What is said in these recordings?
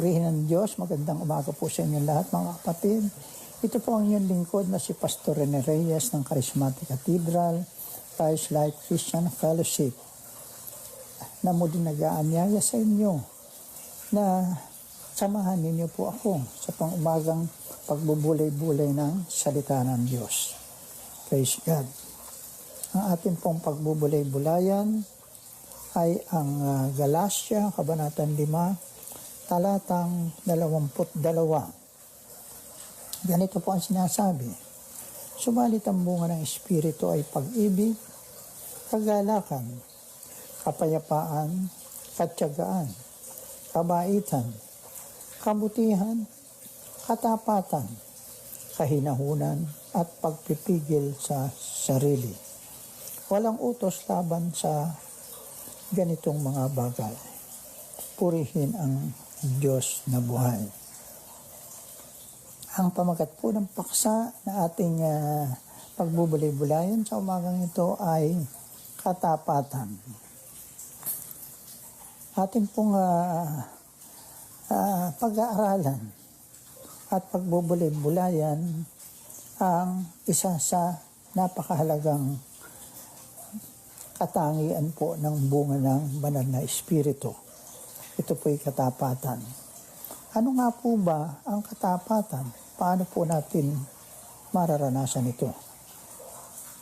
Purihin ng Diyos. Magandang umaga po sa inyo lahat mga kapatid. Ito po ang inyong lingkod na si Pastor Rene Reyes ng Charismatic Cathedral, Christ Life Christian Fellowship na muli nag-aanyaya sa inyo na samahan ninyo po ako sa pangumagang pagbubulay-bulay ng salita ng Diyos. Praise God. Ang ating pong pagbubulay-bulayan ay ang uh, Galatia, Kabanatan 5, talatang 22. Ganito po ang sinasabi. Subalit ang bunga ng Espiritu ay pag-ibig, kagalakan, kapayapaan, katyagaan, kabaitan, kabutihan, katapatan, kahinahunan, at pagpipigil sa sarili. Walang utos laban sa ganitong mga bagay. Purihin ang Diyos na buhay. Ang pamagat po ng paksa na ating uh, pagbubulay-bulayan sa umagang ito ay katapatan. Ating pong uh, uh, pag-aaralan at pagbubulay-bulayan ang isa sa napakahalagang katangian po ng bunga ng banal na espiritu. Ito po'y katapatan. Ano nga po ba ang katapatan? Paano po natin mararanasan ito?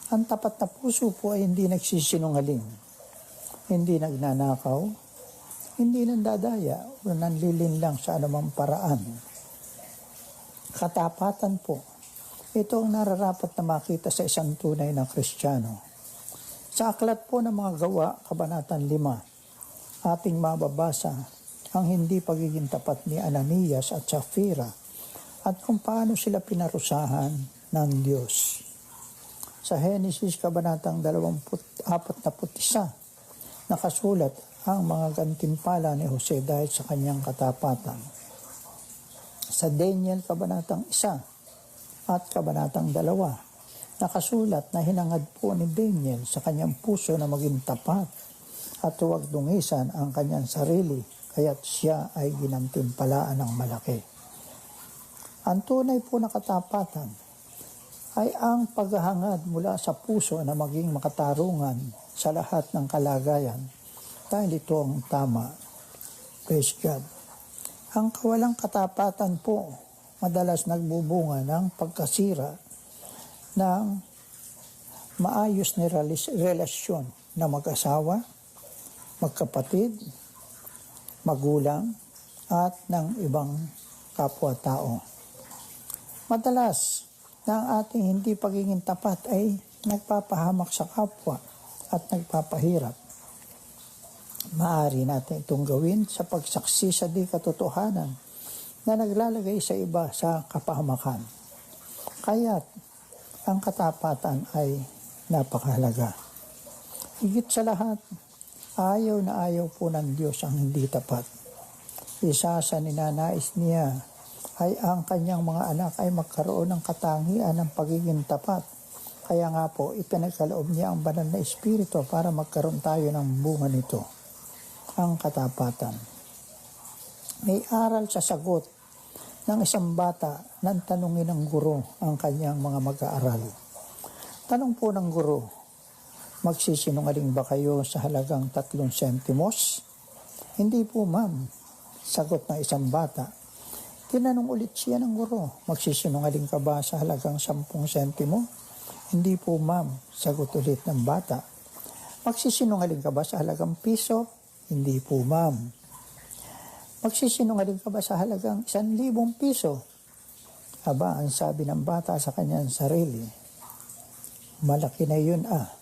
Ang tapat na puso po ay hindi nagsisinungaling, hindi nagnanakaw, hindi nandadaya o nanlilin lang sa anumang paraan. Katapatan po, ito ang nararapat na makita sa isang tunay na Kristiyano. Sa aklat po ng mga gawa, Kabanatan 5, ating mababasa ang hindi pagiging tapat ni Ananias at Safira at kung paano sila pinarusahan ng Diyos. Sa Genesis Kabanatang 41, nakasulat ang mga gantimpala ni Jose dahil sa kanyang katapatan. Sa Daniel Kabanatang 1, at Kabanatang 2. Nakasulat na hinangad po ni Daniel sa kanyang puso na maging tapat at huwag dungisan ang kanyang sarili kaya't siya ay ginantimpalaan ng malaki. Ang tunay po na katapatan ay ang paghahangad mula sa puso na maging makatarungan sa lahat ng kalagayan dahil ito ang tama. Praise God. Ang kawalang katapatan po madalas nagbubunga ng pagkasira ng maayos na relasyon na mag-asawa, magkapatid, magulang, at ng ibang kapwa-tao. Madalas na ang ating hindi pagiging tapat ay nagpapahamak sa kapwa at nagpapahirap. Maaari natin itong gawin sa pagsaksi sa di katotohanan na naglalagay sa iba sa kapahamakan. Kaya't ang katapatan ay napakahalaga. Higit sa lahat, ayaw na ayaw po ng Diyos ang hindi tapat. Isa sa ninanais niya ay ang kanyang mga anak ay magkaroon ng katangian ng pagiging tapat. Kaya nga po, ipinagkaloob niya ang banal na espiritu para magkaroon tayo ng bunga nito, ang katapatan. May aral sa sagot ng isang bata nang tanungin ng guro ang kanyang mga mag-aaral. Tanong po ng guro, magsisinungaling ba kayo sa halagang tatlong sentimos? Hindi po ma'am, sagot ng isang bata. Tinanong ulit siya ng guro, magsisinungaling ka ba sa halagang sampung sentimo? Hindi po ma'am, sagot ulit ng bata. Magsisinungaling ka ba sa halagang piso? Hindi po ma'am. Magsisinungaling ka ba sa halagang isang libong piso? Aba, ang sabi ng bata sa kanyang sarili, malaki na yun ah.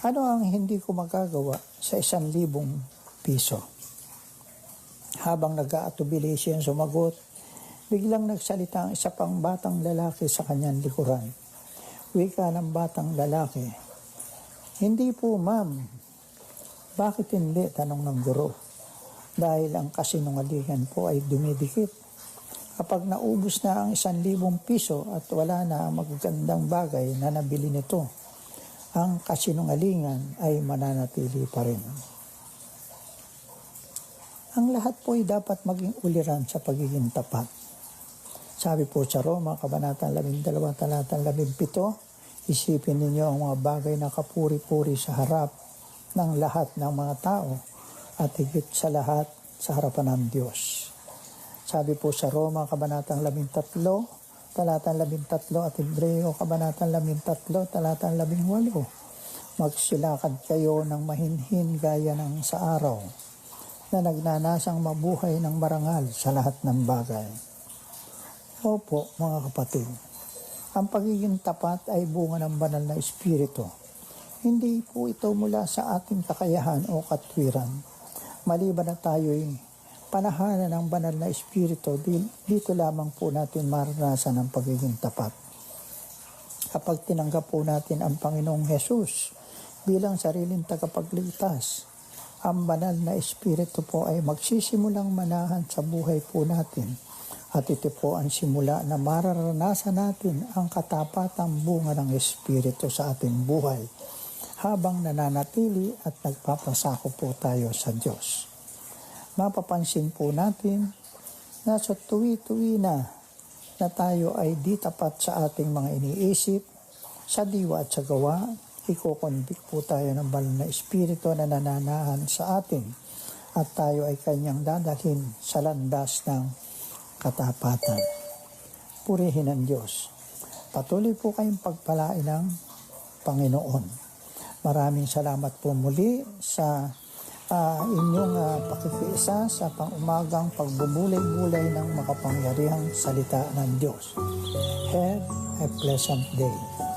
Ano ang hindi ko magagawa sa isang libong piso? Habang nag-aatubili siya sumagot, biglang nagsalita ang isa pang batang lalaki sa kanyang likuran. Wika ng batang lalaki, Hindi po ma'am. Bakit hindi? Tanong ng guro dahil ang kasinungalingan po ay dumidikit. Kapag naubos na ang isang libong piso at wala na ang magagandang bagay na nabili nito, ang kasinungalingan ay mananatili pa rin. Ang lahat po ay dapat maging uliran sa pagiging tapat. Sabi po sa Roma, Kabanatang 12, Talatang 17, isipin ninyo ang mga bagay na kapuri-puri sa harap ng lahat ng mga tao at higit sa lahat sa harapan ng Diyos. Sabi po sa Roma, Kabanatang 13, Talatang 13 at Hebreo, Kabanatang 13, Talatang 18. Magsilakad kayo ng mahinhin gaya ng sa araw na nagnanasang mabuhay ng marangal sa lahat ng bagay. Opo, mga kapatid, ang pagiging tapat ay bunga ng banal na espiritu. Hindi po ito mula sa ating kakayahan o katwiran. Maliban na tayo'y panahanan ng banal na espiritu, di- dito lamang po natin maranasan ang pagiging tapat. Kapag tinanggap po natin ang Panginoong Hesus bilang sariling tagapagligtas, ang banal na espiritu po ay magsisimulang manahan sa buhay po natin. At ito po ang simula na mararanasan natin ang katapatang bunga ng espiritu sa ating buhay habang nananatili at nagpapasako po tayo sa Diyos. Mapapansin po natin na sa tuwi-tuwi na na tayo ay di tapat sa ating mga iniisip, sa diwa at sa gawa, ikokonbik po tayo ng banal na espiritu na nananahan sa atin at tayo ay kanyang dadalhin sa landas ng katapatan. Purihin ang Diyos. Patuloy po kayong pagpalain ng Panginoon. Maraming salamat po muli sa ah, inyong uh, pakikiisa sa pangumagang pagbubulay-bulay ng makapangyarihang salita ng Diyos. Have a pleasant day.